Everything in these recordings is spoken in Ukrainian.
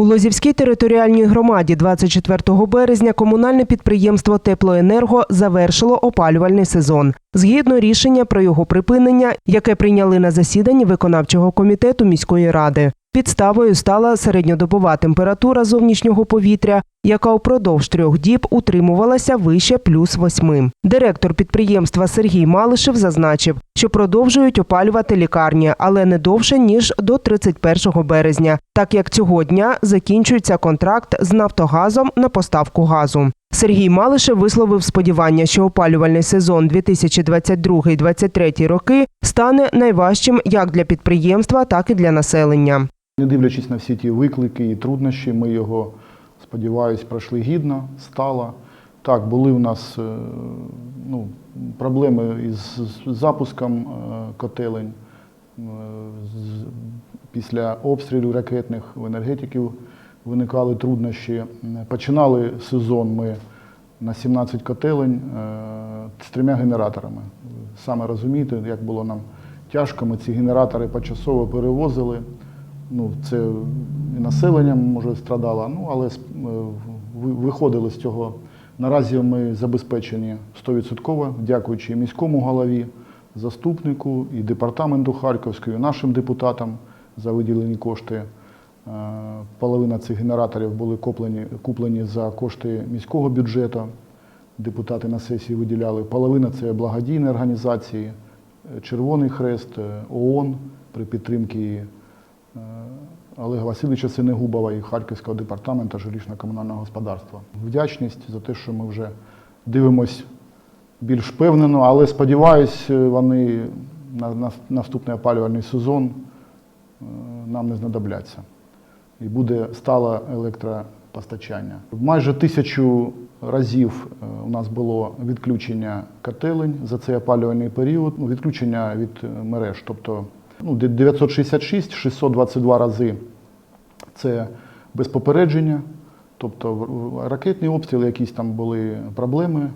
У Лозівській територіальній громаді 24 березня комунальне підприємство Теплоенерго завершило опалювальний сезон. Згідно рішення про його припинення, яке прийняли на засіданні виконавчого комітету міської ради. Підставою стала середньодобова температура зовнішнього повітря, яка упродовж трьох діб утримувалася вище плюс восьми. Директор підприємства Сергій Малишев зазначив, що продовжують опалювати лікарні, але не довше ніж до 31 березня, так як цього дня закінчується контракт з Нафтогазом на поставку газу. Сергій Малишев висловив сподівання, що опалювальний сезон 2022-2023 роки стане найважчим як для підприємства, так і для населення. Не дивлячись на всі ті виклики і труднощі, ми його, сподіваюсь, пройшли гідно, стало. Так, були у нас е, ну, проблеми із запуском е, котелень. Е, Після обстрілів ракетних в енергетиків виникали труднощі. Починали сезон ми на 17 котелень з трьома генераторами. Саме розумієте, як було нам тяжко, ми ці генератори почасово перевозили. Ну, це і населення може страдало, ну, але е, ви- виходили з цього. Наразі ми забезпечені 100%, дякуючи міському голові, заступнику, і департаменту Харківської, нашим депутатам за виділені кошти. Е, Половина цих генераторів були куплені, куплені за кошти міського бюджету. Депутати на сесії виділяли. Половина це благодійні організації, е, Червоний Хрест, ООН при підтримці Олега Васильовича Синегубова і Харківського департаменту жилищно-комунального господарства. Вдячність за те, що ми вже дивимось більш впевнено, але сподіваюсь, вони на на наступний опалювальний сезон е, нам не знадобляться. І буде стале електропостачання. Майже тисячу разів е, у нас було відключення котелень за цей опалювальний період, ну, відключення від е, мереж. Тобто ну, 966, 622 рази це без попередження. Тобто в- в- ракетні обстріли, якісь там були проблеми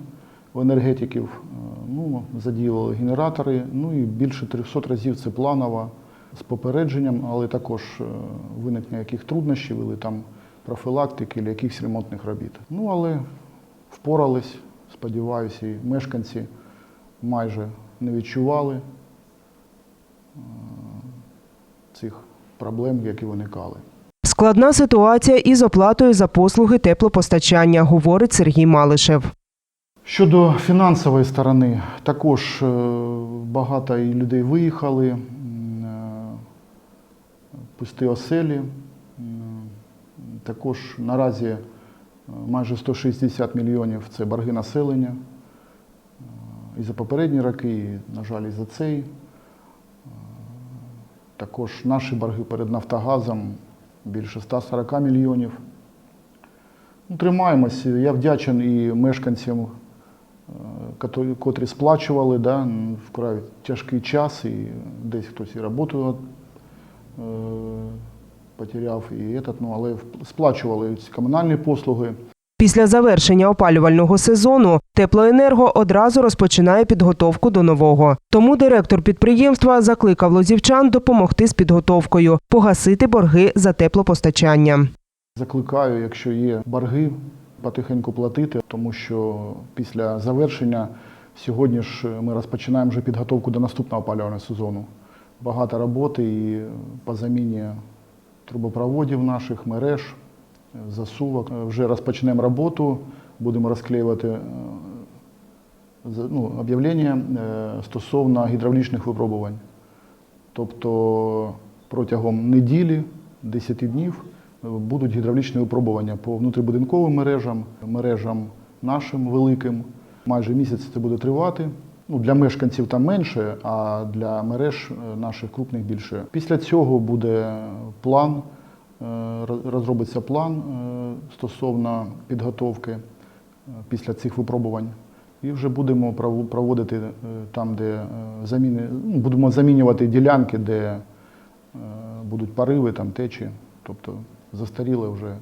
у енергетиків, е, ну, задіяли генератори, ну і більше 300 разів це планово з попередженням, але також е, виникнення яких труднощів, или там профілактики, чи якихось ремонтних робіт. Ну, але впорались, сподіваюся, і мешканці майже не відчували е, цих проблем, які виникали. Складна ситуація із оплатою за послуги теплопостачання, говорить Сергій Малишев. Щодо фінансової сторони, також е, багато і людей виїхали, е, пусті оселі. Також наразі е, майже 160 мільйонів це борги населення. І за попередні роки, і, на жаль, і за цей. Також наші борги перед Нафтогазом більше 140 мільйонів. Ну, Тримаємось. Я вдячен і мешканцям, е, котрі сплачували да, вкрай тяжкий час, і десь хтось і роботу е, потеряв, і этот, ну, але сплачували комунальні послуги. Після завершення опалювального сезону теплоенерго одразу розпочинає підготовку до нового. Тому директор підприємства закликав лозівчан допомогти з підготовкою, погасити борги за теплопостачання. Закликаю, якщо є борги, потихеньку платити, тому що після завершення сьогодні ж ми розпочинаємо вже підготовку до наступного опалювального сезону. Багато роботи і по заміні трубопроводів наших мереж, засувок. Вже розпочнемо роботу, будемо розклеювати е, ну, об'явлення е, стосовно гідравлічних випробувань. Тобто протягом неділі, 10 днів е, будуть гідравлічні випробування по внутрібудинковим мережам, мережам нашим великим. Майже місяць це буде тривати. Ну, для мешканців там менше, а для мереж е, наших крупних більше. Після цього буде план, е, розробиться план е, стосовно підготовки е, після цих випробувань. І вже будемо проводити е, там, де е, заміни, ну, будемо замінювати ділянки, де е, будуть пориви, там течі. Тобто застаріли вже.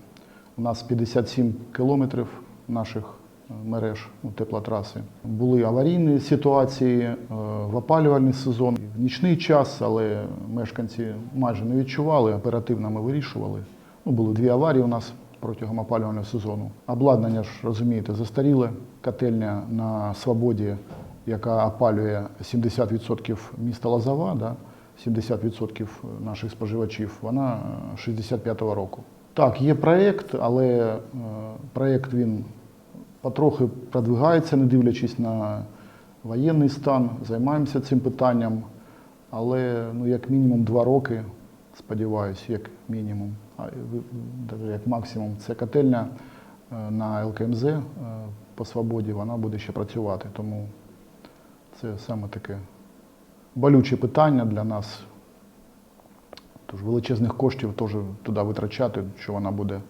У нас 57 кілометрів наших е, мереж теплотраси. Були аварійні ситуації е, в опалювальний сезон, в нічний час, але мешканці майже не відчували, оперативно ми вирішували. Ну, були дві аварії у нас протягом опалювального сезону. Обладнання ж, розумієте, застаріле. Котельня на свободі, яка опалює 70% міста Лозова, да, 70% наших споживачів, вона е, 65-го року. Так, є проєкт, але е, проєкт він потрохи продвигається, не дивлячись на воєнний стан, займаємося цим питанням. Але ну, як мінімум два роки, сподіваюся, як мінімум, а як максимум, це котельня е, на ЛКМЗ е, по свободі, вона буде ще працювати. Тому це саме таке болюче питання для нас. Тож величезних коштів теж туди витрачати, що вона буде,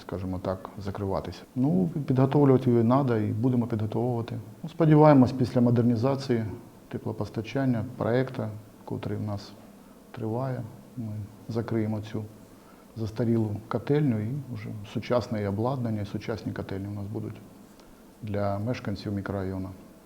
скажімо так, закриватися. Ну, підготовлювати її треба і будемо підготовувати. Ну, сподіваємось, після модернізації теплопостачання, проєкту, який в нас триває, ми закриємо цю застарілу котельню і вже сучасне обладнання, сучасні котельні у нас будуть для мешканців мікрорайону.